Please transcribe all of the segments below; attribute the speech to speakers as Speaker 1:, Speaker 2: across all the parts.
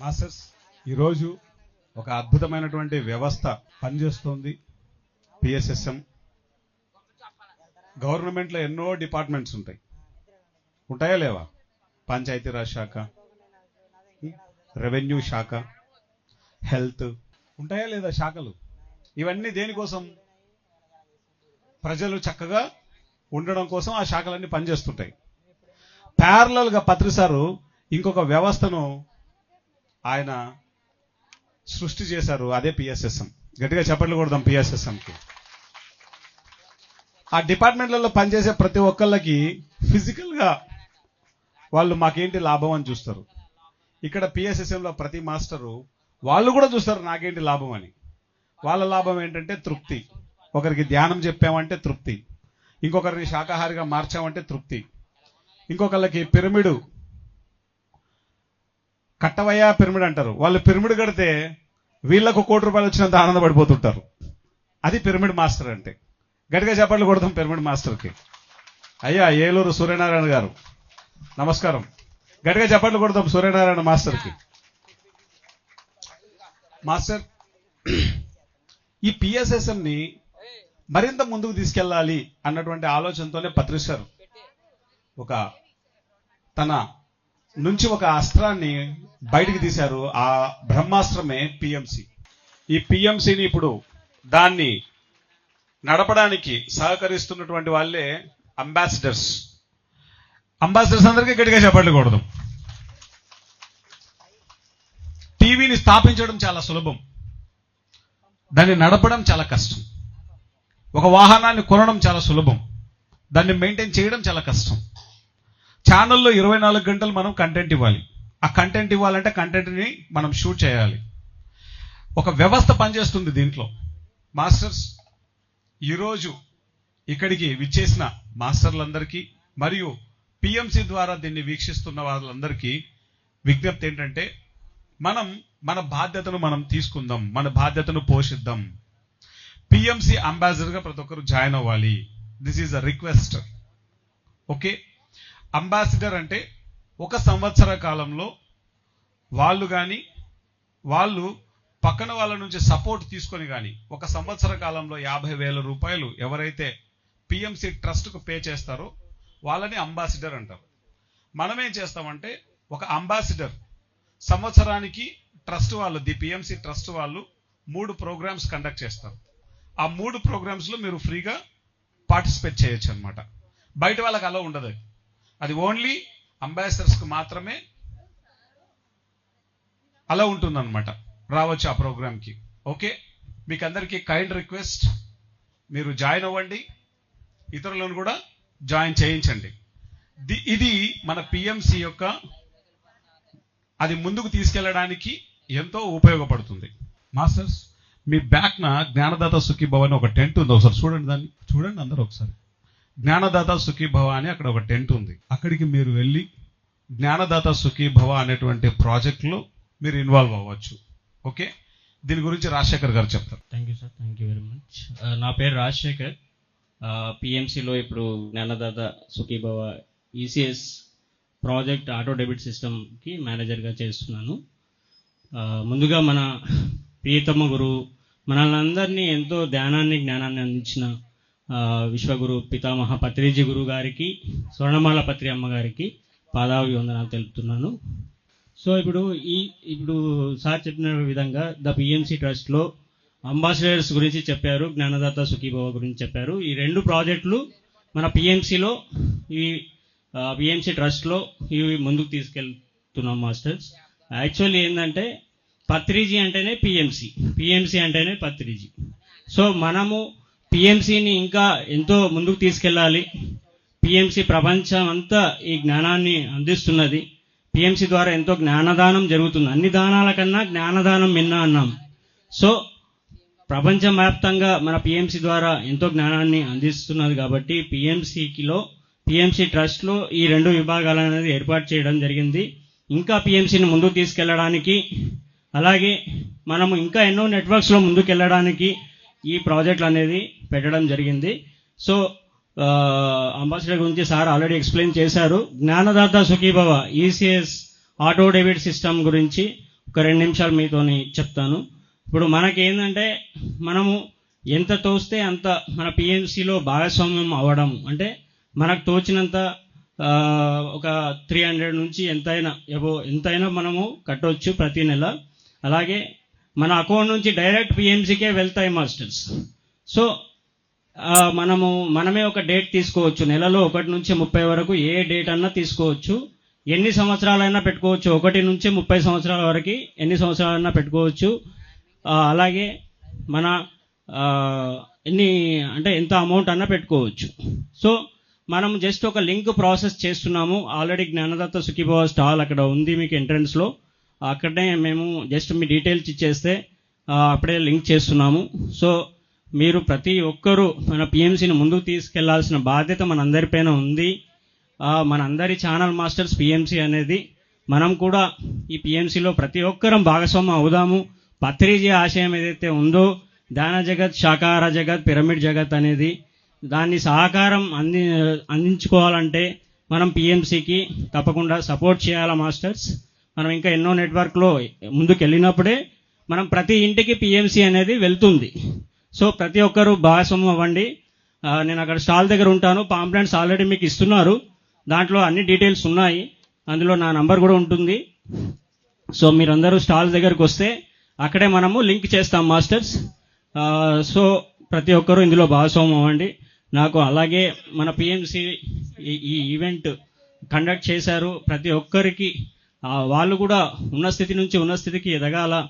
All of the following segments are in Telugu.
Speaker 1: మాస్టర్స్ ఈరోజు ఒక అద్భుతమైనటువంటి వ్యవస్థ పనిచేస్తోంది. పిఎస్ఎస్ఎం గవర్నమెంట్లో ఎన్నో డిపార్ట్మెంట్స్ ఉంటాయి. ఉంటాయా లేవా? పంచాయతీరాజ్ శాఖ రెవెన్యూ శాఖ హెల్త్. ఉంటాయా లేదా శాఖలు? ఇవన్నీ దేనికోసం? ప్రజలు చక్కగా ఉండడం కోసం ఆ శాఖలన్నీ పనిచేస్తుంటాయి. ప్యారలల్గా పత్రిసారు ఇంకొక వ్యవస్థను ఆయన సృష్టి చేశారు అదే పిఎస్ఎస్ఎం గట్టిగా చెప్పట్లు కొడదాం ఆ డిపార్ట్మెంట్లలో పనిచేసే ప్రతి ఒక్కళ్ళకి ఫిజికల్గా వాళ్ళు మాకేంటి లాభం అని చూస్తారు. ఇక్కడ పిఎస్ఎస్ఎంలో ప్రతి మాస్టరు వాళ్ళు కూడా చూస్తారు నాకేంటి లాభం అని. వాళ్ళ లాభం ఏంటంటే తృప్తి. ఒకరికి ధ్యానం చెప్పామంటే తృప్తి. ఇంకొకరిని శాకాహారిగా మార్చామంటే తృప్తి. ఇంకొకళ్ళకి పిరమిడు కట్టవయ్యా పిరమిడ్ అంటారు. వాళ్ళు పిరమిడ్ కడితే వీళ్ళకు కోటి రూపాయలు వచ్చినంత ఆనందపడిపోతుంటారు. అది పిరమిడ్ మాస్టర్ అంటే. గట్టిగా చెప్పట్లు కొడతాం పిరమిడ్ మాస్టర్కి. అయ్యా ఏలూరు సూర్యనారాయణ గారు. నమస్కారం. గట్టిగా చెప్పట్లు కొడతాం సూర్యనారాయణ మాస్టర్కి. మాస్టర్ ఈ పిఎస్ఎస్ఎంని మరింత ముందుకు తీసుకెళ్ళాలి అన్నటువంటి ఆలోచనతోనే పత్రిస్తారు. ఒక తన నుంచి ఒక అస్త్రాన్ని బయటికి తీశారు ఆ బ్రహ్మాస్త్రమే పిఎంసి ఈ పిఎంసిని ఇప్పుడు దాన్ని నడపడానికి సహకరిస్తున్నటువంటి వాళ్ళే అంబాసిడర్స్. అంబాసిడర్స్ అందరికీ గట్టిగా చెప్పండి కూడదు టీవీని స్థాపించడం చాలా సులభం. దాన్ని నడపడం చాలా కష్టం. ఒక వాహనాన్ని కొనడం చాలా సులభం. దాన్ని మెయింటైన్ చేయడం చాలా కష్టం. ఛానల్లో ఇరవై నాలుగు గంటలు మనం కంటెంట్ ఇవ్వాలి. ఆ కంటెంట్ ఇవ్వాలంటే కంటెంట్ని మనం షూట్ చేయాలి. ఒక వ్యవస్థ పనిచేస్తుంది దీంట్లో. మాస్టర్స్ ఈరోజు ఇక్కడికి విచ్చేసిన మాస్టర్లందరికీ మరియు పిఎంసి ద్వారా దీన్ని వీక్షిస్తున్న వాళ్ళందరికీ విజ్ఞప్తి ఏంటంటే మనం మన బాధ్యతను మనం తీసుకుందాం మన బాధ్యతను పోషిద్దాం. పిఎంసి అంబాసిడర్గా ప్రతి ఒక్కరు జాయిన్ అవ్వాలి. This is a request okay ambassador అంటే ఒక సంవత్సర కాలంలో వాళ్ళు కానీ వాళ్ళు పక్కన వాళ్ళ నుంచి సపోర్ట్ తీసుకొని కానీ ఒక సంవత్సర కాలంలో యాభై వేల రూపాయలు ఎవరైతే పిఎంసి ట్రస్ట్కు పే చేస్తారో వాళ్ళని అంబాసిడర్ అంటారు. మనం ఏం చేస్తామంటే ఒక అంబాసిడర్ సంవత్సరానికి ట్రస్ట్ వాళ్ళు ది పిఎంసి ట్రస్ట్ వాళ్ళు మూడు ప్రోగ్రామ్స్ కండక్ట్ చేస్తారు. ఆ మూడు ప్రోగ్రామ్స్లో మీరు ఫ్రీగా పార్టిసిపేట్ చేయొచ్చు అనమాట బయట వాళ్ళకి అలా ఉండదు అది. ఓన్లీ అంబాసిడర్స్కి మాత్రమే అలా ఉంటుందన్నమాట. రావచ్చు ఆ ప్రోగ్రామ్కి ఓకే? మీకు అందరికీ కైండ్ రిక్వెస్ట్ మీరు జాయిన్ అవ్వండి. ఇతరులను కూడా జాయిన్ చేయించండి. ది- ఇది మన పిఎంసి యొక్క అది ముందుకు తీసుకెళ్ళడానికి ఎంతో ఉపయోగపడుతుంది. మాస్టర్స్ మీ బ్యాక్న జ్ఞానదాత సుఖీభవన్ ఒక టెంట్ ఉంది. ఒకసారి చూడండి దాన్ని. చూడండి అందరూ ఒకసారి. జ్ఞానదాత సుఖీభవ అని అక్కడ ఒక టెంట్ ఉంది. అక్కడికి మీరు వెళ్ళి జ్ఞానదాత సుఖీభవ అనేటువంటి ప్రాజెక్ట్లో మీరు ఇన్వాల్వ్ అవ్వచ్చు. ఓకే? దీని గురించి రాజశేఖర్ గారు చెప్తారు.
Speaker 2: Thank you sir thank you very much నా పేరు రాజశేఖర్. పిఎంసిలో ఇప్పుడు Gnanadata Sukhibhava ECS project auto debit సిస్టమ్కి మేనేజర్గా చేస్తున్నాను. ఆ, ముందుగా మన ప్రియతమ గురువు మనల్ని అందరినీ ఎంతో ధ్యానాన్ని జ్ఞానాన్ని అందించిన విశ్వగురు పితామహ పత్రిజీ గురువు గారికి స్వర్ణమాల పత్రి అమ్మగారికి పాదావి వందనాలు తెలుపుతున్నాను. సో ఇప్పుడు ఈ ఇప్పుడు సార్ చెప్పిన విధంగా ద పిఎంసి ట్రస్ట్లో అంబాసిడర్స్ గురించి చెప్పారు జ్ఞానదాత సుఖీభవ గురించి చెప్పారు. ఈ రెండు ప్రాజెక్టులు మన పిఎంసిలో ఈ పిఎంసి ట్రస్ట్లో ఇవి ముందుకు తీసుకెళ్తున్నాం మాస్టర్స్. యాక్చువల్లీ ఏంటంటే పత్రిజీ అంటేనే పిఎంసి పిఎంసి అంటేనే పత్రిజీ. సో మనము పిఎంసిని ఇంకా ఎంతో ముందుకు తీసుకెళ్ళాలి. పిఎంసి ప్రపంచం అంతా ఈ జ్ఞానాన్ని అందిస్తున్నది. పిఎంసి ద్వారా ఎంతో జ్ఞానదానం జరుగుతుంది. అన్ని దానాల కన్నా జ్ఞానదానం మిన్న అన్నాం. సో ప్రపంచవ్యాప్తంగా మన పిఎంసి ద్వారా ఎంతో జ్ఞానాన్ని అందిస్తున్నది కాబట్టి పిఎంసికిలో పిఎంసి ట్రస్ట్లో ఈ రెండు విభాగాలు అనేది ఏర్పాటు చేయడం జరిగింది. ఇంకా పిఎంసిని ముందుకు తీసుకెళ్ళడానికి అలాగే మనము ఇంకా ఎన్నో నెట్వర్క్స్లో ముందుకెళ్ళడానికి ఈ ప్రాజెక్టులు అనేది పెట్టడం జరిగింది. సో అంబాసిడర్ గురించి సార్ ఆల్రెడీ ఎక్స్ప్లెయిన్ చేశారు. Gnanadata Sukhibhava ECS auto debit system గురించి ఒక రెండు నిమిషాలు మీతోని చెప్తాను. ఇప్పుడు మనకేంటంటే మనము ఎంత తోస్తే అంత మన పిఎంసిలో భాగస్వామ్యం అవ్వడం. అంటే మనకు తోచినంత ఒక త్రీ హండ్రెడ్ నుంచి ఎంతైనా ఎబో ఎంతైనా మనము కట్టవచ్చు ప్రతి నెల. అలాగే మన అకౌంట్ నుంచి డైరెక్ట్ పిఎంసీకే వెళ్తాయి మాస్టర్స్. సో మనము మనమే ఒక డేట్ తీసుకోవచ్చు. నెలలో ఒకటి నుంచి ముప్పై వరకు ఏ డేట్ అన్నా తీసుకోవచ్చు. ఎన్ని సంవత్సరాలైనా పెట్టుకోవచ్చు. ఒకటి నుంచి ముప్పై సంవత్సరాల వరకు ఎన్ని సంవత్సరాలైనా పెట్టుకోవచ్చు. అలాగే మన ఎన్ని అంటే ఎంత అమౌంట్ అన్నా పెట్టుకోవచ్చు. సో మనం జస్ట్ ఒక లింక్ ప్రాసెస్ చేస్తున్నాము. ఆల్రెడీ జ్ఞానదత్త సుఖీభవ స్టాల్ అక్కడ ఉంది మీకు ఎంట్రన్స్లో. అక్కడనే మేము జస్ట్ మీ డీటెయిల్స్ ఇచ్చేస్తే అప్పుడే లింక్ చేస్తున్నాము. సో మీరు ప్రతి ఒక్కరూ మన పిఎంసీని ముందుకు తీసుకెళ్ళాల్సిన బాధ్యత మనందరిపైన ఉంది. మనందరి ఛానల్ మాస్టర్స్ పిఎంసీ అనేది మనం కూడా ఈ పిఎంసీలో ప్రతి ఒక్కరం భాగస్వామ్యం అవుదాము. పత్రిజీ ఆశయం ఏదైతే ఉందో దాన జగత్ శాకాహార జగత్ పిరమిడ్ జగత్ అనేది దాన్ని సహకారం అంది అందించుకోవాలంటే మనం పిఎంసీకి తప్పకుండా సపోర్ట్ చేయాలా మాస్టర్స్ మనం ఇంకా ఎన్నో నెట్వర్క్లో ముందుకు వెళ్ళినప్పుడే మనం ప్రతి ఇంటికి పిఎంసీ అనేది వెళ్తుంది. సో ప్రతి ఒక్కరు భాగస్వామ్యం అవ్వండి. నేను అక్కడ స్టాల్ దగ్గర ఉంటాను. పాంప్లెంట్స్ ఆల్రెడీ మీకు ఇస్తున్నారు. దాంట్లో అన్ని డీటెయిల్స్ ఉన్నాయి. అందులో నా నంబర్ కూడా ఉంటుంది. సో మీరందరూ స్టాల్ దగ్గరకు వస్తే అక్కడే మనము లింక్ చేస్తాం మాస్టర్స్. సో ప్రతి ఒక్కరూ ఇందులో భాగస్వామ్యం అవ్వండి. నాకు అలాగే మన పిఎంసి ఈ ఈవెంట్ కండక్ట్ చేశారు. ప్రతి ఒక్కరికి వాళ్ళు కూడా ఉన్న స్థితి నుంచి ఉన్న స్థితికి ఎదగాల.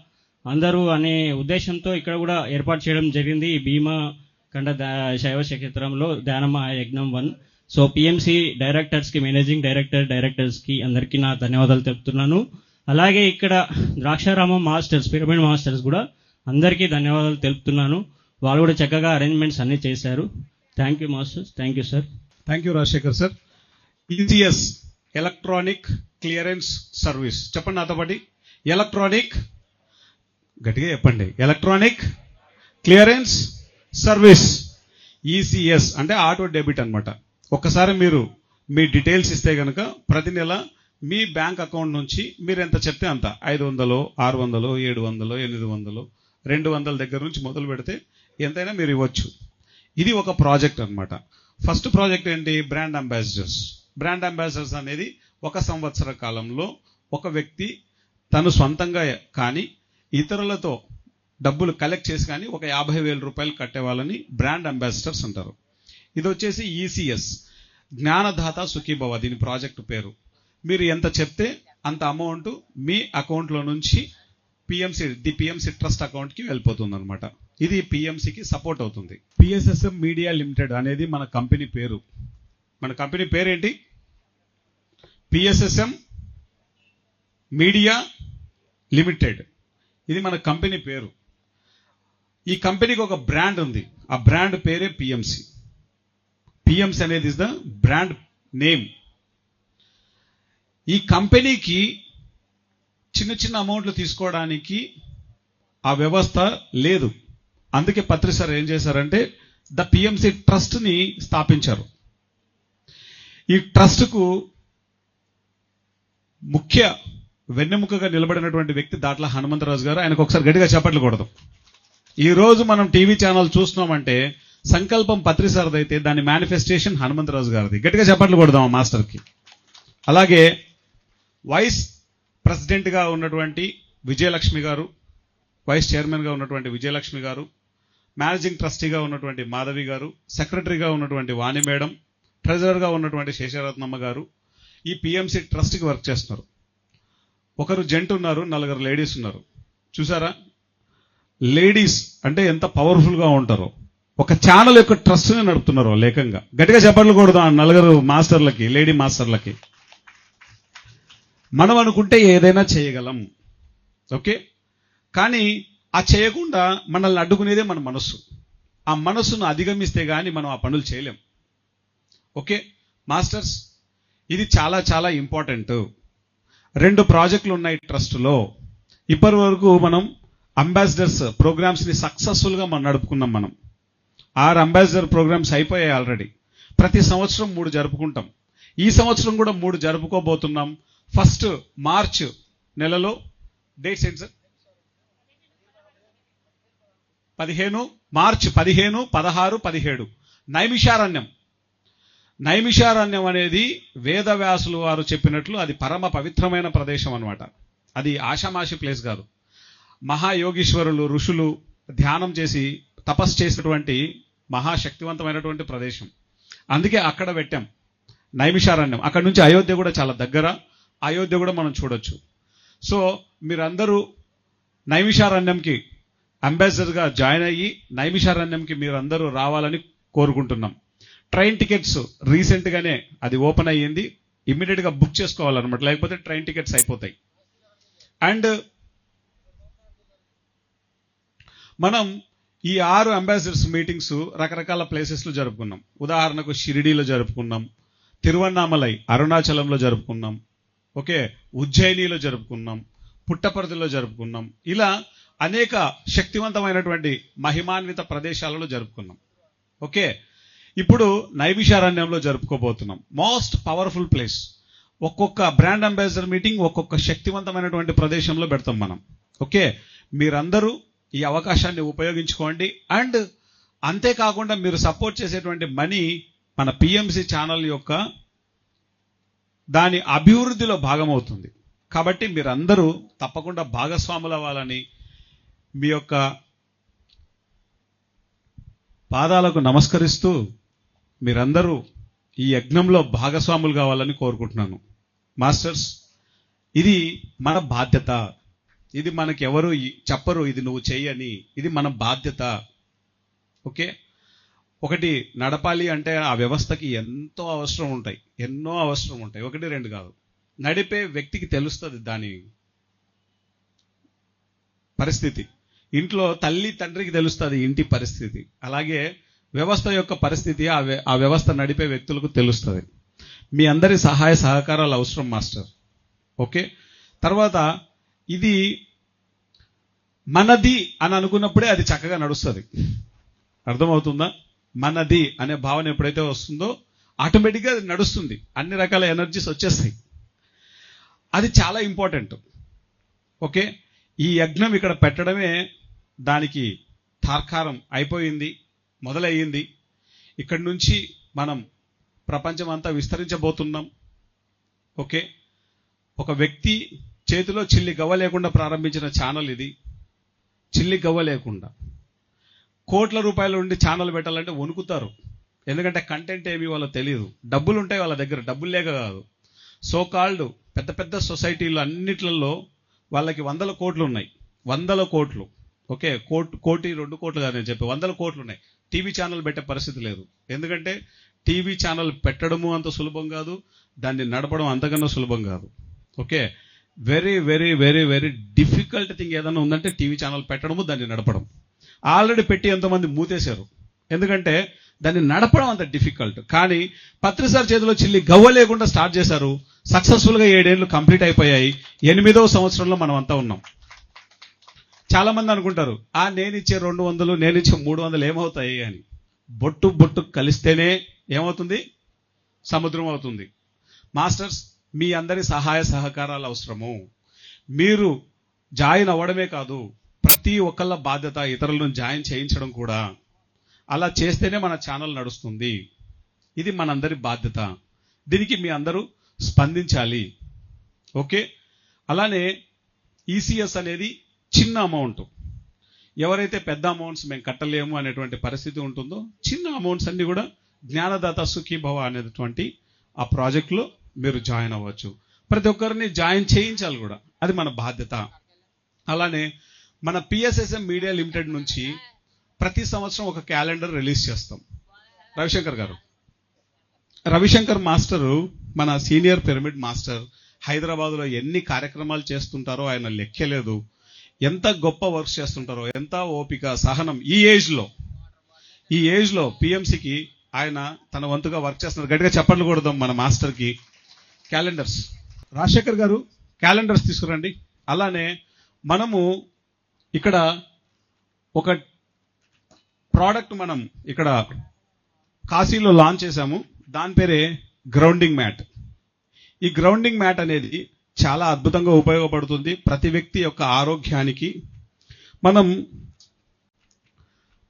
Speaker 2: అందరూ అనే ఉద్దేశంతో ఇక్కడ కూడా ఏర్పాటు చేయడం జరిగింది. భీమా కండ శైవ క్షేత్రంలో ధ్యానమ యజ్ఞం వన్. సో పిఎంసి డైరెక్టర్స్కి మేనేజింగ్ డైరెక్టర్ డైరెక్టర్స్కి అందరికీ నా ధన్యవాదాలు తెలుపుతున్నాను. అలాగే ఇక్కడ ద్రాక్షారామం మాస్టర్స్ పిరమిడ్ మాస్టర్స్ కూడా అందరికీ ధన్యవాదాలు తెలుపుతున్నాను. వాళ్ళు కూడా చక్కగా అరేంజ్మెంట్స్ అన్నీ చేశారు. Thank you masters. Thank you sir
Speaker 1: thank you Rajashekar sir EGS electronic clearance service. చెప్పండి నాతో ఎలక్ట్రానిక్ గట్టిగా చెప్పండి. Electronic clearance service. ఈసీఎస్ అంటే ఆటో డెబిట్ అన్నమాట. ఒక్కసారి మీరు మీ డీటెయిల్స్ ఇస్తే కనుక ప్రతి నెల మీ బ్యాంక్ అకౌంట్ నుంచి మీరు ఎంత చెప్తే అంత. ఐదు వందలు ఆరు వందలు ఏడు వందలు ఎనిమిది వందలు రెండు వందల దగ్గర నుంచి మొదలు పెడితే ఎంతైనా మీరు ఇవ్వచ్చు. ఇది ఒక ప్రాజెక్ట్ అన్నమాట. ఫస్ట్ ప్రాజెక్ట్ ఏంటి? Brand ambassadors. బ్రాండ్ అంబాసిడర్స్ అనేది ఒక సంవత్సర కాలంలో ఒక వ్యక్తి తను సొంతంగా కానీ ఇతరులతో డబ్బులు కలెక్ట్ చేసి కానీ ఒక యాభై వేల రూపాయలు కట్టేవాళ్ళని బ్రాండ్ అంబాసిడర్స్ అంటారు. ఇది వచ్చేసి ఈసీఎస్ జ్ఞానదాత సుఖీభవ దీని ప్రాజెక్ట్ పేరు. మీరు ఎంత చెప్తే అంత అమౌంట్ మీ అకౌంట్లో నుంచి పిఎంసి ది పిఎంసి ట్రస్ట్ అకౌంట్కి వెళ్ళిపోతుంది అనమాట ఇది పిఎంసికి సపోర్ట్ అవుతుంది. పిఎస్ఎస్ఎం మీడియా లిమిటెడ్ అనేది మన కంపెనీ పేరు. మన కంపెనీ పేరేంటి? పిఎస్ఎస్ఎం మీడియా లిమిటెడ్ ఇది మన కంపెనీ పేరు. ఈ కంపెనీకి ఒక బ్రాండ్ ఉంది. ఆ బ్రాండ్ పేరే పిఎంసి పిఎంసి అనేది ఇస్ ద బ్రాండ్ నేమ్ ఈ కంపెనీకి చిన్న చిన్న అమౌంట్లు తీసుకోవడానికి ఆ వ్యవస్థ లేదు. అందుకే పత్రి సార్ ఏం చేశారంటే ద పిఎంసి ట్రస్ట్ని స్థాపించారు. ఈ ట్రస్ట్కు ముఖ్య వెన్నెముకగా నిలబడినటువంటి వ్యక్తి దాట్ల హనుమంతరాజు గారు. ఆయనకు ఒకసారి గట్టిగా చెప్పట్లు కొడదాం. ఈరోజు మనం టీవీ ఛానల్ చూస్తున్నామంటే సంకల్పం పత్రి అయితే దాని మేనిఫెస్టేషన్ హనుమంతరాజు గారిది. గట్టిగా చెప్పట్లు కొడదాం ఆ మాస్టర్కి. అలాగే వైస్ ప్రెసిడెంట్గా ఉన్నటువంటి విజయలక్ష్మి గారు వైస్ చైర్మన్గా ఉన్నటువంటి విజయలక్ష్మి గారు మేనేజింగ్ ట్రస్టీగా ఉన్నటువంటి మాధవి గారు సెక్రటరీగా ఉన్నటువంటి వాణి మేడం ట్రెజరర్గా ఉన్నటువంటి శేషరత్నమ్మ గారు ఈ పిఎంసి ట్రస్ట్కి వర్క్ చేస్తున్నారు. ఒకరు జెంట్ ఉన్నారు నలుగురు లేడీస్ ఉన్నారు. చూసారా? లేడీస్ అంటే ఎంత పవర్ఫుల్గా ఉంటారో. ఒక ఛానల్ యొక్క ట్రస్ట్ని నడుపుతున్నారు లేఖంగా గట్టిగా చెప్పట్లు కూడా ఆ నలుగురు మాస్టర్లకి లేడీ మాస్టర్లకి మనం అనుకుంటే ఏదైనా చేయగలం. ఓకే? కానీ ఆ చేయకుండా మనల్ని అడ్డుకునేదే మన మనస్సు. ఆ మనస్సును అధిగమిస్తే కానీ మనం ఆ పనులు చేయలేం. ఓకే? మాస్టర్స్ ఇది చాలా చాలా ఇంపార్టెంట్. రెండు ప్రాజెక్టులు ఉన్నాయి ట్రస్ట్లో. ఇప్పటి వరకు మనం అంబాసిడర్స్ ప్రోగ్రామ్స్ని సక్సెస్ఫుల్గా మనం నడుపుకున్నాం మనం. ఆరు అంబాసిడర్ ప్రోగ్రామ్స్ అయిపోయాయి ఆల్రెడీ. ప్రతి సంవత్సరం మూడు జరుపుకుంటాం. ఈ సంవత్సరం కూడా మూడు జరుపుకోబోతున్నాం. ఫస్ట్ మార్చ్ నెలలో డేట్స్ ఏంటి సార్? పదిహేను మార్చ్ పదిహేను పదహారు పదిహేడు. నైమిషారణ్యం. నైమిషారణ్యం అనేది వేదవ్యాసులు వారు చెప్పినట్లు అది పరమ పవిత్రమైన ప్రదేశం అన్నమాట. అది ఆషామాషి ప్లేస్ కాదు. మహాయోగీశ్వరులు ఋషులు ధ్యానం చేసి తపస్సు చేసినటువంటి మహాశక్తివంతమైనటువంటి ప్రదేశం. అందుకే అక్కడ పెట్టాం నైమిషారణ్యం. అక్కడ నుంచి అయోధ్య కూడా చాలా దగ్గర. అయోధ్య కూడా మనం చూడొచ్చు. సో మీరందరూ నైమిషారణ్యంకి అంబాసిడర్గా జాయిన్ అయ్యి నైమిషారణ్యంకి మీరందరూ రావాలని కోరుకుంటున్నాం. ట్రైన్ టికెట్స్ రీసెంట్గానే అది ఓపెన్ అయ్యింది. ఇమ్మీడియట్గా బుక్ చేసుకోవాలన్నమాట. లేకపోతే ట్రైన్ టికెట్స్ అయిపోతాయి. అండ్ మనం ఈ ఆరు అంబాసిడర్స్ మీటింగ్స్ రకరకాల ప్లేసెస్లో జరుపుకున్నాం. ఉదాహరణకు షిరిడీలో జరుపుకున్నాం. తిరువన్నామలై అరుణాచలంలో జరుపుకున్నాం. ఓకే ఉజ్జయినిలో జరుపుకున్నాం. పుట్టపర్తిలో జరుపుకున్నాం. ఇలా అనేక శక్తివంతమైనటువంటి మహిమాన్విత ప్రదేశాలలో జరుపుకున్నాం. ఓకే ఇప్పుడు నైవిశారణ్యంలో జరుపుకోబోతున్నాం. మోస్ట్ పవర్ఫుల్ ప్లేస్ ఒక్కొక్క బ్రాండ్ అంబాసిడర్ మీటింగ్ ఒక్కొక్క శక్తివంతమైనటువంటి ప్రదేశంలో పెడతాం మనం. ఓకే మీరందరూ ఈ అవకాశాన్ని ఉపయోగించుకోండి. అండ్ అంతేకాకుండా మీరు సపోర్ట్ చేసేటువంటి మనీ మన పిఎంసి ఛానల్ యొక్క దాని అభివృద్ధిలో భాగమవుతుంది. కాబట్టి మీరందరూ తప్పకుండా భాగస్వాములు అవ్వాలని మీ యొక్క పాదాలకు నమస్కరిస్తూ మీరందరూ ఈ యజ్ఞంలో భాగస్వాములు కావాలని కోరుకుంటున్నాను. మాస్టర్స్ ఇది మన బాధ్యత. ఇది మనకి ఎవరు చెప్పరు ఇది నువ్వు చేయని ఇది మన బాధ్యత. ఓకే? ఒకటి నడపాలి అంటే ఆ వ్యవస్థకి ఎంతో అవసరం ఉంటాయి. ఎన్నో అవసరం ఉంటాయి. ఒకటి రెండు కాదు. నడిపే వ్యక్తికి తెలుస్తుంది దాని పరిస్థితి. ఇంట్లో తల్లి తండ్రికి తెలుస్తుంది ఇంటి పరిస్థితి. అలాగే వ్యవస్థ యొక్క పరిస్థితి ఆ వ్య- ఆ వ్యవస్థ నడిపే వ్యక్తులకు తెలుస్తుంది. మీ అందరి సహాయ సహకారాలు అవసరం మాస్టర్. ఓకే? తర్వాత ఇది మనది అని అనుకున్నప్పుడే అది చక్కగా నడుస్తుంది. అర్థమవుతుందా? మనది అనే భావన ఎప్పుడైతే వస్తుందో ఆటోమేటిక్గా అది నడుస్తుంది. అన్ని రకాల ఎనర్జీస్ వచ్చేస్తాయి. అది చాలా ఇంపార్టెంట్ ఓకే? ఈ యజ్ఞం ఇక్కడ పెట్టడమే దానికి తార్కారం అయిపోయింది. మొదలయ్యింది. ఇక్కడి నుంచి మనం ప్రపంచం అంతా విస్తరించబోతున్నాం. ఓకే? ఒక వ్యక్తి చేతిలో చిల్లి గవ్వ లేకుండా ప్రారంభించిన ఛానల్ ఇది. చిల్లి గవ్వ లేకుండా. కోట్ల రూపాయలు ఉండి ఛానల్ పెట్టాలంటే వణుకుతారు. ఎందుకంటే కంటెంట్ ఏమి వాళ్ళకి తెలియదు డబ్బులు ఉంటాయి వాళ్ళ దగ్గర. డబ్బులు లేక కాదు. సో కాల్డ్ పెద్ద పెద్ద సొసైటీలు అన్నిట్లలో వాళ్ళకి వందల కోట్లు ఉన్నాయి. వందల కోట్లు. ఓకే? కోట్ కోటి రెండు కోట్లు కాదు నేను చెప్పి. వందల కోట్లు ఉన్నాయి. టీవీ ఛానల్ పెట్టే పరిస్థితి లేదు. ఎందుకంటే టీవీ ఛానల్ పెట్టడము అంత సులభం కాదు దాన్ని నడపడం అంతకన్నా సులభం కాదు. Okay? Very very very very difficult thing ఏదైనా ఉందంటే టీవీ ఛానల్ పెట్టడము దాన్ని నడపడం. ఆల్రెడీ పెట్టి ఎంతోమంది మూతేశారు. ఎందుకంటే దాన్ని నడపడం అంత డిఫికల్ట్ కానీ పత్రిసార్ చేతిలో చిల్లి గవ్వ లేకుండా స్టార్ట్ చేశారు. సక్సెస్ఫుల్గా ఏడేళ్ళు కంప్లీట్ అయిపోయాయి. ఎనిమిదవ సంవత్సరంలో మనం అంతా ఉన్నాం. చాలా మంది అనుకుంటారు ఆ నేను ఇచ్చే రెండు వందలు నేను ఇచ్చే మూడు వందలు ఏమవుతాయి? అని. బొట్టు బొట్టు కలిస్తేనే ఏమవుతుంది? సముద్రం అవుతుంది. మాస్టర్స్ మీ అందరి సహాయ సహకారాలు అవసరము. మీరు జాయిన్ అవ్వడమే కాదు ప్రతి ఒక్కళ్ళ బాధ్యత ఇతరులను జాయిన్ చేయించడం కూడా. అలా చేస్తేనే మన ఛానల్ నడుస్తుంది. ఇది మనందరి బాధ్యత. దీనికి మీ అందరూ స్పందించాలి. ఓకే? అలానే ఈసీఎస్ అనేది చిన్న అమౌంట్ ఎవరైతే పెద్ద అమౌంట్స్ మేము కట్టలేము అనేటువంటి పరిస్థితి ఉంటుందో చిన్న అమౌంట్స్ అన్ని కూడా జ్ఞానదాత సుఖీభవ అనేటువంటి ఆ ప్రాజెక్ట్లో మీరు జాయిన్ అవ్వచ్చు. ప్రతి ఒక్కరిని జాయిన్ చేయించాలి కూడా. అది మన బాధ్యత. అలానే మన పిఎస్ఎస్ఎం మీడియా లిమిటెడ్ నుంచి ప్రతి సంవత్సరం ఒక క్యాలెండర్ రిలీజ్ చేస్తాం. రవిశంకర్ గారు. రవిశంకర్ మాస్టరు మన సీనియర్ పిరమిడ్ మాస్టర్ హైదరాబాద్లో ఎన్ని కార్యక్రమాలు చేస్తుంటారో ఆయన లెక్కలేదు ఎంత గొప్ప వర్క్ చేస్తుంటారో ఎంత ఓపిక సహనం ఈ ఏజ్లో ఈ ఏజ్లో పిఎంసికి ఆయన తన వంతుగా వర్క్ చేస్తున్నారు. గట్టిగా చెప్పట్లు కొడదాం మన మాస్టర్కి క్యాలెండర్స్ రాజశేఖర్ గారు. క్యాలెండర్స్ తీసుకురండి. అలానే మనము ఇక్కడ ఒక ప్రోడక్ట్ మనం ఇక్కడ కాశీలో లాంచ్ చేశాము. దాని పేరే గ్రౌండింగ్ మ్యాట్ ఈ గ్రౌండింగ్ మ్యాట్ అనేది చాలా అద్భుతంగా ఉపయోగపడుతుంది ప్రతి వ్యక్తి యొక్క ఆరోగ్యానికి. మనం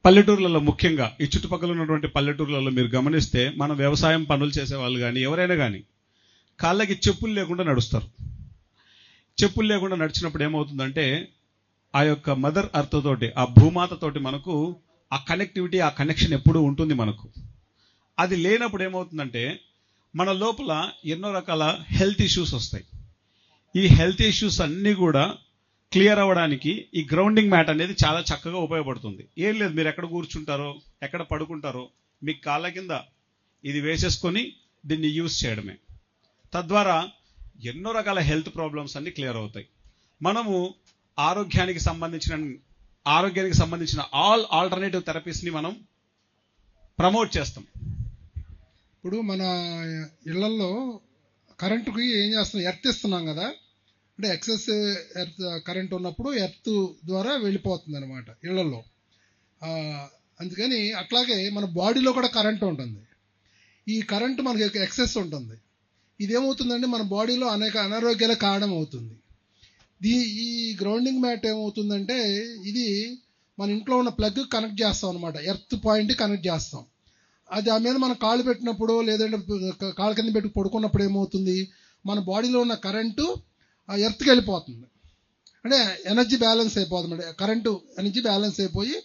Speaker 1: పల్లెటూర్లలో ముఖ్యంగా ఈ చుట్టుపక్కల ఉన్నటువంటి పల్లెటూర్లలో మీరు గమనిస్తే మన వ్యవసాయం పనులు చేసే వాళ్ళు కానీ ఎవరైనా కానీ కాళ్ళకి చెప్పులు లేకుండా నడుస్తారు. చెప్పులు లేకుండా నడిచినప్పుడు ఏమవుతుందంటే ఆ యొక్క మదర్ అర్త్తోటి ఆ భూమాతతోటి మనకు ఆ కనెక్టివిటీ ఆ కనెక్షన్ ఎప్పుడూ ఉంటుంది మనకు. అది లేనప్పుడు ఏమవుతుందంటే మన లోపల ఎన్నో రకాల హెల్త్ ఇష్యూస్ వస్తాయి. ఈ హెల్త్ ఇష్యూస్ అన్నీ కూడా క్లియర్ అవ్వడానికి ఈ గ్రౌండింగ్ మ్యాట్ అనేది చాలా చక్కగా ఉపయోగపడుతుంది. ఏం లేదు మీరు ఎక్కడ కూర్చుంటారో ఎక్కడ పడుకుంటారో మీ కాళ్ళ కింద ఇది వేసేసుకొని దీన్ని యూజ్ చేయడమే. తద్వారా ఎన్నో రకాల హెల్త్ ప్రాబ్లమ్స్ అన్ని క్లియర్ అవుతాయి. మనము ఆరోగ్యానికి సంబంధించిన ఆరోగ్యానికి సంబంధించిన ఆల్ ఆల్టర్నేటివ్ థెరపీస్ని మనం ప్రమోట్ చేస్తాం.
Speaker 3: ఇప్పుడు మన ఇళ్ళలో కరెంటుకి ఏం చేస్తున్నాం? ఎర్త్ ఇస్తున్నాం కదా. అంటే ఎక్సెస్ ఎర్త్ కరెంట్ ఉన్నప్పుడు ఎర్త్ ద్వారా వెళ్ళిపోతుంది అనమాట ఇళ్ళలో అందుకని అట్లాగే మన బాడీలో కూడా కరెంట్ ఉంటుంది. ఈ కరెంట్ మనకి ఎక్సెస్ ఉంటుంది. ఇదేమవుతుందంటే మన బాడీలో అనేక అనారోగ్యాల కారణం అవుతుంది దీ ఈ గ్రౌండింగ్ మ్యాట్ ఏమవుతుందంటే ఇది మన ఇంట్లో ఉన్న ప్లగ్ కనెక్ట్ చేస్తాం అనమాట ఎర్త్ పాయింట్ కనెక్ట్ చేస్తాం. అది ఆ మీద మనం కాళ్ళు పెట్టినప్పుడు లేదంటే కాళ్ళ కింద పెట్టి పడుకున్నప్పుడు ఏమవుతుంది? మన బాడీలో ఉన్న కరెంటు ఆ ఎర్త్కి వెళ్ళిపోతుంది. అంటే ఎనర్జీ బ్యాలెన్స్ అయిపోతుంది కరెంటు ఎనర్జీ బ్యాలెన్స్ అయిపోయి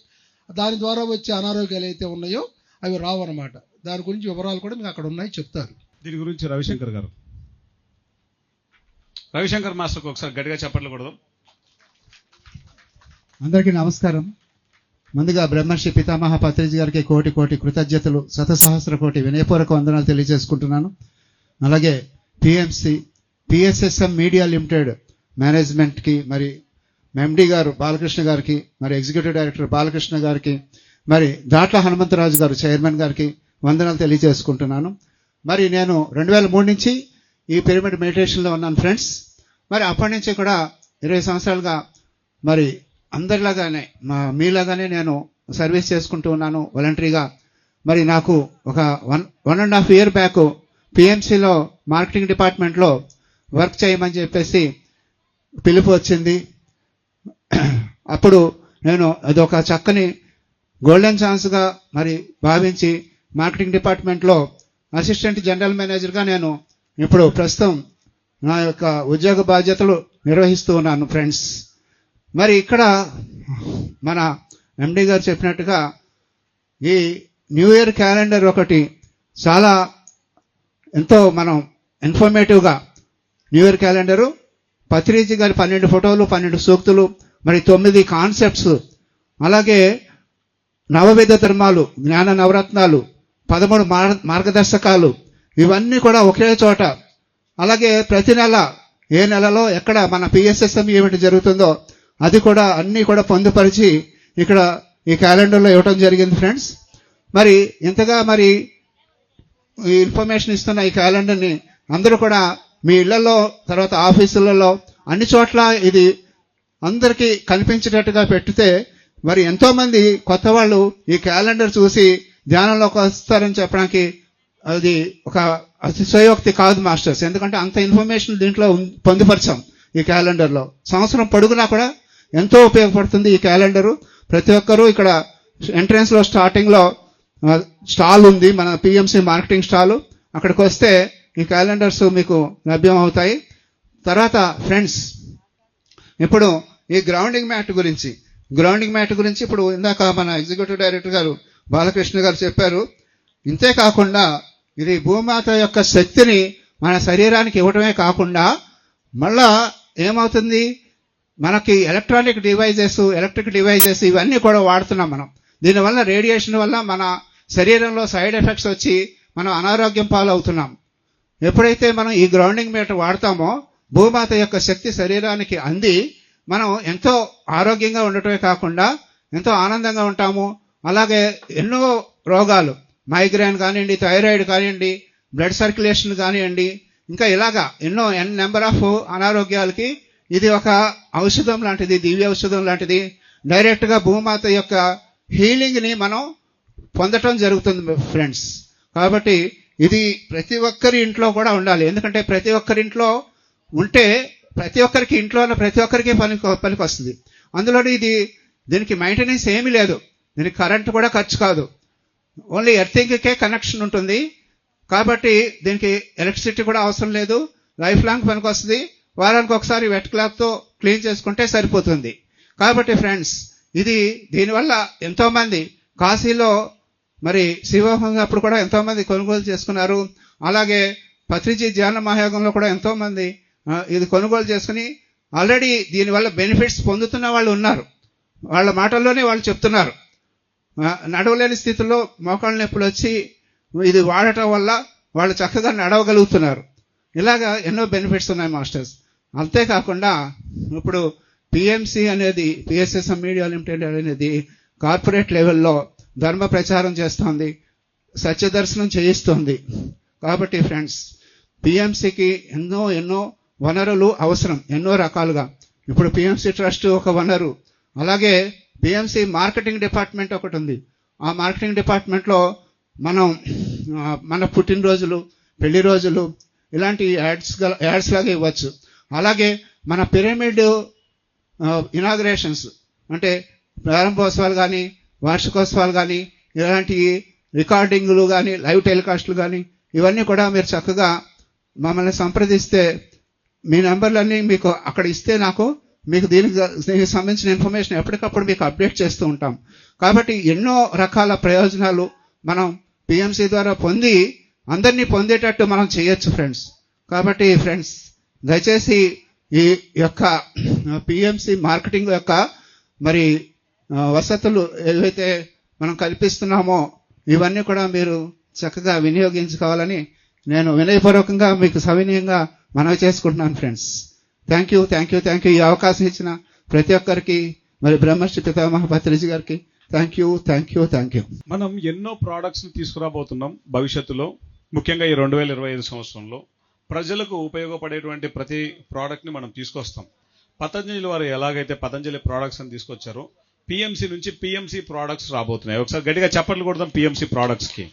Speaker 3: దాని ద్వారా వచ్చే అనారోగ్యాలు అయితే ఉన్నాయో అవి రావు అనమాట దాని గురించి వివరాలు కూడా మీకు అక్కడ ఉన్నాయి చెప్తారు.
Speaker 1: దీని గురించి రవిశంకర్ గారు. రవిశంకర్ మాస్టర్కి ఒకసారి గట్టిగా చెప్పట్లు కొడదాం.
Speaker 4: అందరికీ నమస్కారం. ముందుగా బ్రహ్మర్షి పితామహ పత్రిజ గారికి కోటి కోటి కృతజ్ఞతలు శతసహస్ర కోటి వినయపూర్వక వందనాలు తెలియజేసుకుంటున్నాను. అలాగే పిఎంసి పిఎస్ఎస్ఎం మీడియా లిమిటెడ్ మేనేజ్మెంట్కి మరి ఎండి గారు బాలకృష్ణ గారికి మరి ఎగ్జిక్యూటివ్ డైరెక్టర్ బాలకృష్ణ గారికి మరి దాట్ల హనుమంతరాజు గారు చైర్మన్ గారికి వందనాలు తెలియజేసుకుంటున్నాను. మరి నేను రెండు వేల మూడు నుంచి ఈ పిరమిడ్ మెడిటేషన్లో ఉన్నాను ఫ్రెండ్స్ మరి అప్పటి నుంచి కూడా ఇరవై సంవత్సరాలుగా మరి అందరిలాగానే మా మీలాగానే నేను సర్వీస్ చేసుకుంటూ ఉన్నాను వాలంటరీగా. మరి నాకు ఒక one one and half year back పిఎంసిలో marketing డిపార్ట్మెంట్లో వర్క్ చేయమని చెప్పేసి పిలుపు వచ్చింది. అప్పుడు నేను అదొక చక్కని గోల్డెన్ ఛాన్స్గా మరి భావించి మార్కెటింగ్ డిపార్ట్మెంట్లో అసిస్టెంట్ జనరల్ మేనేజర్గా నేను ఇప్పుడు ప్రస్తుతం నా యొక్క ఉద్యోగ బాధ్యతలు నిర్వహిస్తూ ఉన్నాను ఫ్రెండ్స్. మరి ఇక్కడ మన ఎండి గారు చెప్పినట్టుగా ఈ న్యూ ఇయర్ క్యాలెండర్ ఒకటి చాలా ఎంతో మనం ఇన్ఫర్మేటివ్గా న్యూ ఇయర్ క్యాలెండరు పత్రిజీ గారి పన్నెండు ఫోటోలు పన్నెండు సూక్తులు మరి తొమ్మిది కాన్సెప్ట్స్ అలాగే నవవిధ ధర్మాలు జ్ఞాన నవరత్నాలు పదమూడు మార్గదర్శకాలు ఇవన్నీ కూడా ఒకే చోట. అలాగే ప్రతి నెల ఏ నెలలో ఎక్కడ మన పిఎస్ఎస్ఎం ఈవెంట్ జరుగుతుందో అది కూడా అన్నీ కూడా పొందుపరిచి ఇక్కడ ఈ క్యాలెండర్లో ఇవ్వటం జరిగింది ఫ్రెండ్స్. మరి ఇంతగా మరి ఈ ఇన్ఫర్మేషన్ ఇస్తున్న ఈ క్యాలెండర్ని అందరూ కూడా మీ ఇళ్ళలో తర్వాత ఆఫీసులలో అన్ని చోట్ల ఇది అందరికీ కనిపించేటట్టుగా పెట్టితే మరి ఎంతోమంది కొత్త వాళ్ళు ఈ క్యాలెండర్ చూసి ధ్యానంలోకి వస్తారని చెప్పడానికి అది ఒక అతిశయోక్తి కాదు మాస్టర్స్. ఎందుకంటే అంత ఇన్ఫర్మేషన్ దీంట్లో ఉం- పొందుపరిచాం ఈ క్యాలెండర్లో. సంవత్సరం పొడుగునా కూడా ఎంతో ఉపయోగపడుతుంది ఈ క్యాలెండరు. ప్రతి ఒక్కరూ ఇక్కడ ఎంట్రెన్స్లో స్టార్టింగ్లో స్టాల్ ఉంది. మన పిఎంసి మార్కెటింగ్ స్టాల్ అక్కడికి వస్తే ఈ క్యాలెండర్స్ మీకు లభ్యం అవుతాయి తర్వాత ఫ్రెండ్స్ ఇప్పుడు ఈ గ్రౌండింగ్ మ్యాట్ గురించి. గ్రౌండింగ్ మ్యాట్ గురించి ఇప్పుడు ఇందాక మన ఎగ్జిక్యూటివ్ డైరెక్టర్ గారు బాలకృష్ణ గారు చెప్పారు. ఇంతే కాకుండా ఇది భూమాత యొక్క శక్తిని మన శరీరానికి ఇవ్వటమే కాకుండా మళ్ళా ఏమవుతుంది? మనకి ఎలక్ట్రానిక్ డివైజెస్ ఎలక్ట్రిక్ డివైజెస్ ఇవన్నీ కూడా వాడుతున్నాం మనం. దీనివల్ల రేడియేషన్ వల్ల మన శరీరంలో సైడ్ ఎఫెక్ట్స్ వచ్చి మనం అనారోగ్యం పాలవుతున్నాం. ఎప్పుడైతే మనం ఈ గ్రౌండింగ్ మీటర్ వాడతామో భూమాత యొక్క శక్తి శరీరానికి అంది మనం ఎంతో ఆరోగ్యంగా ఉండటమే కాకుండా ఎంతో ఆనందంగా ఉంటాము. అలాగే ఎన్నో రోగాలు మైగ్రేన్ కానివ్వండి థైరాయిడ్ కానివ్వండి బ్లడ్ సర్క్యులేషన్ కానివ్వండి ఇంకా ఇలాగా ఎన్నో ఎన్ నెంబర్ ఆఫ్ అనారోగ్యాలకి ఇది ఒక ఔషధం లాంటిది దివ్య ఔషధం లాంటిది. డైరెక్ట్గా భూమాత యొక్క హీలింగ్ని మనం పొందటం జరుగుతుంది ఫ్రెండ్స్ కాబట్టి ఇది ప్రతి ఒక్కరి ఇంట్లో కూడా ఉండాలి. ఎందుకంటే ప్రతి ఒక్కరి ఇంట్లో ఉంటే ప్రతి ఒక్కరికి ఇంట్లో ఉన్న ప్రతి ఒక్కరికి పని పనికి వస్తుంది. అందులో ఇది దీనికి మెయింటెనెన్స్ ఏమీ లేదు. దీనికి కరెంట్ కూడా ఖర్చు కాదు. ఓన్లీ ఎర్తింగ్కే కనెక్షన్ ఉంటుంది. కాబట్టి దీనికి ఎలక్ట్రిసిటీ కూడా అవసరం లేదు. లైఫ్ లాంగ్ పనికి వస్తుంది. వారానికి ఒకసారి వెట్ క్లాప్తో క్లీన్ చేసుకుంటే సరిపోతుంది. కాబట్టి ఫ్రెండ్స్ ఇది దీనివల్ల ఎంతోమంది కాశీలో మరి శివోహం అప్పుడు కూడా ఎంతోమంది కొనుగోలు చేసుకున్నారు. అలాగే పత్రిజీ ధ్యాన మహాయోగంలో కూడా ఎంతోమంది ఇది కొనుగోలు చేసుకుని ఆల్రెడీ దీనివల్ల బెనిఫిట్స్ పొందుతున్న వాళ్ళు ఉన్నారు. వాళ్ళ మాటల్లోనే వాళ్ళు చెప్తున్నారు. నడవలేని స్థితిలో మోకాళ్ళ నొప్పులు వచ్చి ఇది వాడటం వల్ల వాళ్ళు చక్కగా నడవగలుగుతున్నారు. ఇలాగా ఎన్నో బెనిఫిట్స్ ఉన్నాయి మాస్టర్స్. అంతేకాకుండా ఇప్పుడు పిఎంసి అనేది పిఎస్ఎస్ఎం మీడియా లిమిటెడ్ అనేది కార్పొరేట్ లెవెల్లో ధర్మ ప్రచారం చేస్తోంది సత్యదర్శనం చేయిస్తోంది. కాబట్టి ఫ్రెండ్స్ పిఎంసికి ఎన్నో ఎన్నో వనరులు అవసరం ఎన్నో రకాలుగా. ఇప్పుడు పిఎంసి ట్రస్ట్ ఒక వనరు అలాగే పిఎంసి మార్కెటింగ్ డిపార్ట్మెంట్ ఒకటి ఉంది. ఆ మార్కెటింగ్ డిపార్ట్మెంట్లో మనం మన పుట్టినరోజులు పెళ్ళి రోజులు ఇలాంటి యాడ్స్ యాడ్స్ లాగా ఇవ్వచ్చు. అలాగే మన పిరమిడ్ ఇనాగ్రేషన్స్ అంటే ప్రారంభోత్సవాలు కానీ వార్షికోత్సవాలు కానీ ఇలాంటి రికార్డింగ్లు కానీ లైవ్ టెలికాస్ట్లు కానీ ఇవన్నీ కూడా మీరు చక్కగా మమ్మల్ని సంప్రదిస్తే మీ నెంబర్లన్నీ మీకు అక్కడ ఇస్తే నాకు మీకు దీనికి దీనికి సంబంధించిన ఇన్ఫర్మేషన్ ఎప్పటికప్పుడు మీకు అప్డేట్ చేస్తూ ఉంటాం. కాబట్టి ఎన్నో రకాల ప్రయోజనాలు మనం పిఎంసి ద్వారా పొంది అందరినీ పొందేటట్టు మనం చేయొచ్చు ఫ్రెండ్స్ కాబట్టి ఫ్రెండ్స్ దయచేసి ఈ యొక్క పిఎంసి మార్కెటింగ్ యొక్క మరి వసతులు ఏవైతే మనం కల్పిస్తున్నామో ఇవన్నీ కూడా మీరు చక్కగా వినియోగించుకోవాలని నేను వినయపూర్వకంగా మీకు సవినీయంగా మనవి చేసుకుంటున్నాను friends thank you thank you thank you ఈ అవకాశం ఇచ్చిన ప్రతి ఒక్కరికి మరి బ్రహ్మశ్రీ పితామహ భత్రిజీ గారికి thank you thank you thank you
Speaker 1: మనం ఎన్నో ప్రోడక్ట్స్ తీసుకురాబోతున్నాం భవిష్యత్తులో. ముఖ్యంగా ఈ రెండు వేల ఇరవై ఐదు సంవత్సరంలో. ప్రజలకు ఉపయోగపడేటువంటి ప్రతి ప్రోడక్ట్ని మనం తీసుకొస్తాం. పతంజలి వారు ఎలాగైతే పతంజలి ప్రోడక్ట్స్ అని తీసుకొచ్చారో పిఎంసి నుంచి పిఎంసి ప్రోడక్ట్స్ రాబోతున్నాయి. ఒకసారి గట్టిగా చప్పట్లు కొడదాం పిఎంసి ప్రోడక్ట్స్కి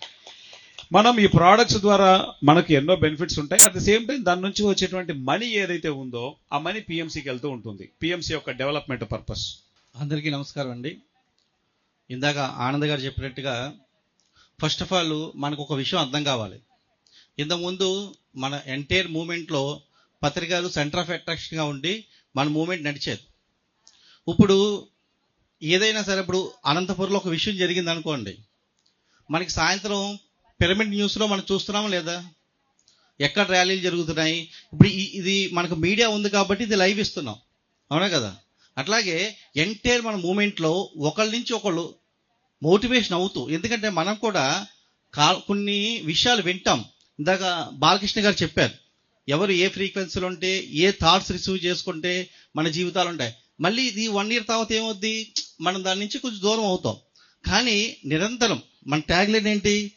Speaker 1: మనం ఈ ప్రోడక్ట్స్ ద్వారా మనకి ఎన్నో బెనిఫిట్స్ ఉంటాయి. అట్ ద సేమ్ టైం దాని నుంచి వచ్చేటువంటి మనీ ఏదైతే ఉందో ఆ మనీ పిఎంసీకి వెళ్తూ ఉంటుంది. పిఎంసి యొక్క డెవలప్మెంట్ పర్పస్
Speaker 5: అందరికీ నమస్కారం అండి. ఇందాక ఆనంద్ గారు చెప్పినట్టుగా ఫస్ట్ ఆఫ్ ఆల్ మనకు ఒక విషయం అర్థం కావాలి. ఇంతకుముందు మన ఎంటైర్ మూమెంట్లో పత్రికలు సెంటర్ ఆఫ్ అట్రాక్షన్గా ఉండి మన మూమెంట్ నడిచేది ఇప్పుడు ఏదైనా సరే ఇప్పుడు అనంతపురంలో ఒక విషయం జరిగింది అనుకోండి. మనకి సాయంత్రం పిరమిడ్ న్యూస్లో మనం చూస్తున్నాం లేదా? ఎక్కడ ర్యాలీలు జరుగుతున్నాయి? ఇప్పుడు ఈ- ఇది మనకు మీడియా ఉంది కాబట్టి ఇది లైవ్ ఇస్తున్నాం. అవునా కదా? అట్లాగే ఎంటైర్ మన మూమెంట్లో ఒకళ్ళ నుంచి ఒకళ్ళు మోటివేషన్ అవుతూ ఎందుకంటే మనం కూడా కొన్ని విషయాలు వింటాం. ఇందాక బాలకృష్ణ గారు చెప్పారు ఎవరు ఏ ఫ్రీక్వెన్సీలో ఉంటే ఏ థాట్స్ రిసీవ్ చేసుకుంటే మన జీవితాలు ఉంటాయి. మళ్ళీ ఇది వన్ ఇయర్ తర్వాత ఏమవుద్ది? మనం దాని నుంచి కొంచెం దూరం అవుతాం. కానీ నిరంతరం మన ట్యాగ్లైన్ ఏంటి?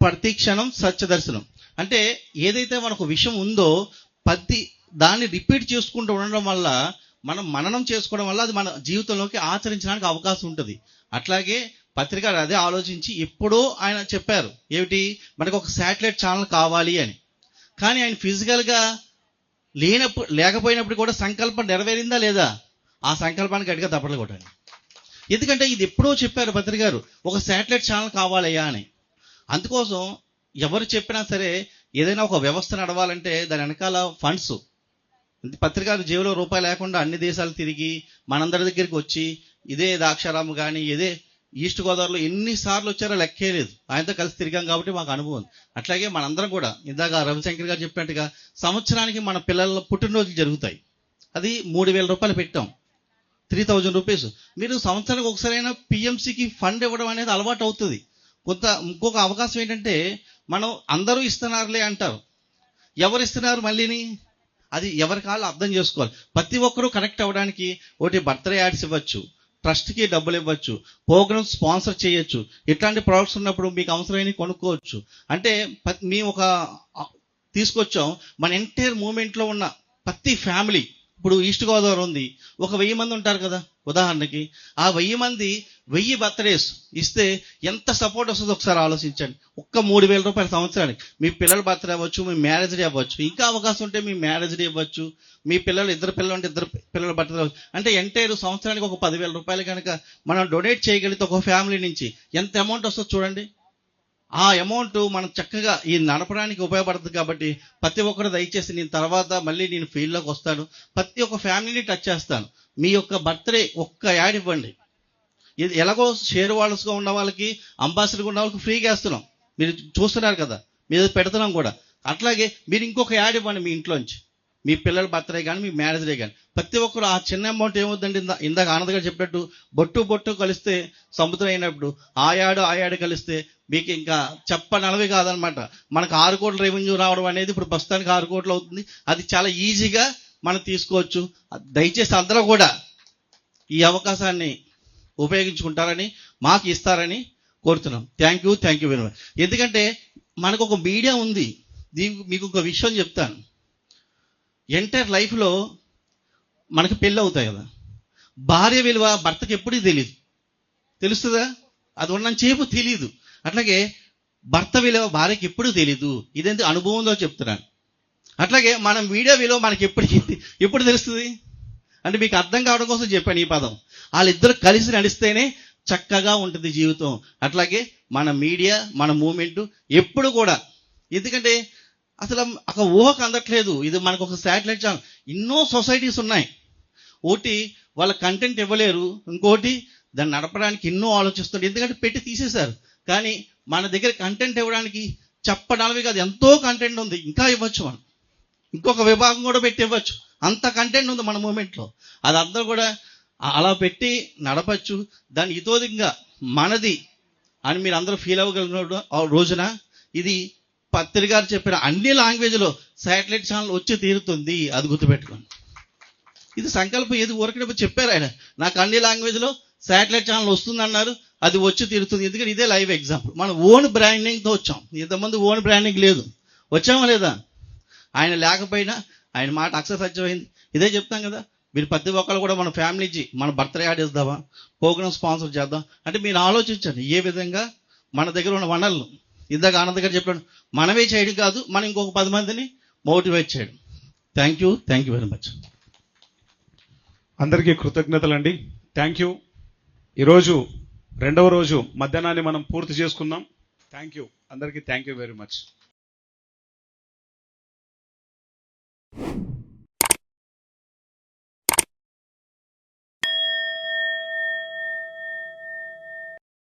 Speaker 5: ప్రతి క్షణం సత్యదర్శనం అంటే ఏదైతే మనకు విషయం ఉందో ప్రతి దాన్ని రిపీట్ చేసుకుంటూ ఉండడం వల్ల మనం మననం చేసుకోవడం వల్ల అది మన జీవితంలోకి ఆచరించడానికి అవకాశం ఉంటుంది. అట్లాగే పత్రిక అదే ఆలోచించి ఎప్పుడో ఆయన చెప్పారు. ఏమిటి? మనకు ఒక శాటిలైట్ ఛానల్ కావాలి అని. కానీ ఆయన ఫిజికల్గా లేనప్పుడు లేకపోయినప్పుడు కూడా సంకల్పం నెరవేరిందా లేదా? ఆ సంకల్పానికి గట్టిగా తప్పట్లు కొట్టాలి ఎందుకంటే ఇది ఎప్పుడో చెప్పారు పత్రిక గారు. ఒక శాటిలైట్ ఛానల్ కావాలయ్యా అని. అందుకోసం ఎవరు చెప్పినా సరే ఏదైనా ఒక వ్యవస్థ నడవాలంటే దాని వెనకాల ఫండ్స్ పత్రికలు జేబులో రూపాయి లేకుండా అన్ని దేశాలు తిరిగి మనందరి దగ్గరికి వచ్చి ఇదే దాక్షారాము కానీ ఇదే ఈస్ట్ గోదావరిలో ఎన్నిసార్లు వచ్చారో లెక్కే లేదు. ఆయనతో కలిసి తిరిగాం కాబట్టి మాకు అనుభవం అట్లాగే మనందరం కూడా ఇందాక రవిశంకర్ గారు చెప్పినట్టుగా సంవత్సరానికి మన పిల్లల పుట్టినరోజులు జరుగుతాయి. అది మూడు వేల రూపాయలు పెట్టాం. Three thousand rupees. మీరు సంవత్సరానికి ఒకసారైనా పిఎంసికి ఫండ్ ఇవ్వడం అనేది అలవాటు అవుతుంది. కొంత ఇంకొక అవకాశం ఏంటంటే మనం అందరూ ఇస్తున్నారులే అంటారు. ఎవరు ఇస్తున్నారు మళ్ళీని? అది ఎవరి కాళ్ళు అర్థం చేసుకోవాలి. ప్రతి ఒక్కరూ కనెక్ట్ అవ్వడానికి ఒకటి బర్త్డే యాడ్స్ ఇవ్వచ్చు. ట్రస్ట్కి డబ్బులు ఇవ్వచ్చు ప్రోగ్రామ్స్ స్పాన్సర్ చేయొచ్చు ఇట్లాంటి ప్రొడక్ట్స్ ఉన్నప్పుడు మీకు అవసరమైన కొనుక్కోవచ్చు. అంటే మేము ఒక తీసుకొచ్చాం మన ఎంటైర్ మూమెంట్లో ఉన్న ప్రతి ఫ్యామిలీ ఇప్పుడు ఈస్ట్ గోదావరి ఉంది. ఒక వెయ్యి మంది ఉంటారు కదా ఉదాహరణకి. ఆ వెయ్యి మంది వెయ్యి బర్త్డేస్ ఇస్తే ఎంత సపోర్ట్ వస్తుందో ఒకసారి ఆలోచించండి. ఒక్క మూడు వేల రూపాయల సంవత్సరానికి. మీ పిల్లల బర్త్డే అవ్వచ్చు మీ మ్యారేజ్ డే అవ్వచ్చు. ఇంకా అవకాశం ఉంటే మీ మ్యారేజ్ డే ఇవ్వచ్చు. మీ పిల్లలు ఇద్దరు పిల్లలు అంటే ఇద్దరు పిల్లల బర్త్డే అవ్వచ్చు అంటే ఎంటైర్ సంవత్సరానికి ఒక పదివేల రూపాయలు కనుక మనం డొనేట్ చేయగలిగితే ఒక ఫ్యామిలీ నుంచి ఎంత అమౌంట్ వస్తుందో చూడండి. ఆ అమౌంట్ మనం చక్కగా ఈ నడపడానికి ఉపయోగపడుతుంది కాబట్టి ప్రతి ఒక్కరు దయచేసి నేను తర్వాత మళ్ళీ నేను ఫీల్డ్లోకి వస్తాను. ప్రతి ఒక్క ఫ్యామిలీని టచ్ చేస్తాను. మీ యొక్క బర్త్డే ఒక్క యాడ్ ఇవ్వండి. ఇది ఎలాగో షేర్ వాళ్ళస్గా ఉన్న వాళ్ళకి అంబాసిడర్గా ఉన్న వాళ్ళకి ఫ్రీగా వేస్తున్నాం. మీరు చూస్తున్నారు కదా. మీరు పెడుతున్నాం కూడా. అట్లాగే మీరు ఇంకొక యాడ్ ఇవ్వండి మీ ఇంట్లోంచి. మీ పిల్లల బర్త్డే కానీ మీ మ్యారేజ్ డే కానీ ప్రతి ఒక్కరు ఆ చిన్న అమౌంట్ ఏమవుతుందండి? ఇందా ఇందాక ఆనంద్ గారు చెప్పినట్టు బొట్టు బొట్టు కలిస్తే సముద్రం అయినప్పుడు ఆయాడు ఆయాడు కలిస్తే మీకు ఇంకా చెప్ప నలవి కాదనమాట. మనకు ఆరు కోట్ల రెవెన్యూ రావడం అనేది ఇప్పుడు ప్రస్తుతానికి ఆరు కోట్లు అవుతుంది. అది చాలా ఈజీగా మనం తీసుకోవచ్చు. దయచేసి అందరూ కూడా ఈ అవకాశాన్ని ఉపయోగించుకుంటారని మాకు ఇస్తారని కోరుతున్నాం. Thank you thank you very much. ఎందుకంటే మనకు ఒక మీడియా ఉంది. దీనికి మీకు ఒక విషయం చెప్తాను. ఎంటైర్ లైఫ్లో మనకి పెళ్ళి అవుతాయి కదా. భార్య విలువ భర్తకి ఎప్పుడూ తెలియదు తెలుస్తుందా? అది ఉన్నంతసేపు తెలియదు అట్లాగే భర్త విలువ భార్యకి ఎప్పుడూ తెలియదు ఇదేంటి అనుభవంలో చెప్తున్నాను. అట్లాగే మనం మీడియా విలువ మనకి ఎప్పుడు ఎప్పుడు తెలుస్తుంది? అంటే మీకు అర్థం కావడం కోసం చెప్పాను ఈ పదం. వాళ్ళిద్దరు కలిసి నడిస్తేనే చక్కగా ఉంటుంది జీవితం. అట్లాగే మన మీడియా మన మూమెంట్ ఎప్పుడు కూడా. ఎందుకంటే అసలు ఒక ఊహకు అందట్లేదు. ఇది మనకు ఒక శాటిలైట్ ఛానల్ ఎన్నో సొసైటీస్ ఉన్నాయి. ఒకటి వాళ్ళ కంటెంట్ ఇవ్వలేరు. ఇంకోటి దాన్ని నడపడానికి ఎన్నో ఆలోచిస్తుంది ఎందుకంటే పెట్టి తీసేశారు. కానీ మన దగ్గర కంటెంట్ ఇవ్వడానికి చెప్పడానికి కాదు ఎంతో కంటెంట్ ఉంది. ఇంకా ఇవ్వచ్చు మనం. ఇంకొక విభాగం కూడా పెట్టి ఇవ్వచ్చు. అంత కంటెంట్ ఉంది మన మూమెంట్లో అది అందరూ కూడా అలా పెట్టి నడపచ్చు. దాన్ని ఇతోదిగా మనది అని మీరు అందరూ ఫీల్ అవ్వగలిగిన రోజున ఇది పత్రి గారు చెప్పిన అన్ని లాంగ్వేజ్లో శాటిలైట్ ఛానల్ వచ్చి తీరుతుంది అది గుర్తుపెట్టుకోండి. ఇది సంకల్పం ఏది ఊరకనే చెప్పారు ఆయన. నాకు అన్ని లాంగ్వేజ్లో శాటిలైట్ ఛానల్ వస్తుంది అన్నారు అది వచ్చి తీరుతుంది. ఎందుకంటే ఇదే లైవ్ ఎగ్జాంపుల్. మనం ఓన్ బ్రాండింగ్తో వచ్చాం. ఇంతమంది ఓన్ బ్రాండింగ్ లేదు. వచ్చామా లేదా? ఆయన లేకపోయినా ఆయన మాట అక్షసత్యమైంది ఇదే చెప్తాం కదా. మీరు ప్రతి ఒక్కరు కూడా మన ఫ్యామిలీకి మన బర్త్డే ఆడేద్దామా ప్రోగ్రామ్ స్పాన్సర్ చేద్దాం. అంటే మీరు ఆలోచించండి ఏ విధంగా మన దగ్గర ఉన్న వనరులు ఇందాక ఆనంద్ గారు చెప్పాడు మనమే చేయడం కాదు మనం ఇంకొక పది మందిని మోటివేట్ చేయడం. Thank you thank you very much
Speaker 1: అందరికీ కృతజ్ఞతలు అండి థ్యాంక్ యూ ఈరోజు రెండవ రోజు మధ్యాహ్నాన్ని మనం పూర్తి చేసుకున్నాం థ్యాంక్ యూ అందరికీ థ్యాంక్ యూ వెరీ మచ్